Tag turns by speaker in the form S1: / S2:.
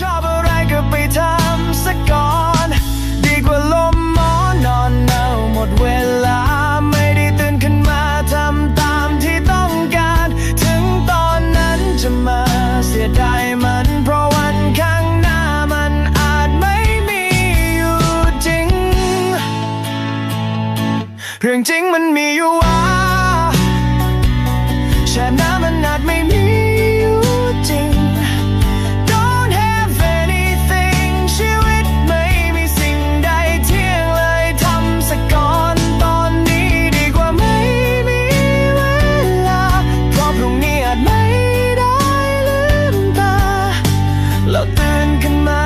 S1: ชอบอะไรก็ไปทำสักก่อน ดีกว่าลมหมอนอนเน่าหมดเวลา ไม่ได้ตื่นขึ้นมาทำตามที่ต้องการ ถึงตอนนั้นจะมาเสียดายมัน เพราะวันข้างหน้ามันอาจไม่มีอยู่จริง เรื่องจริงมันมีอยู่ว่า come on.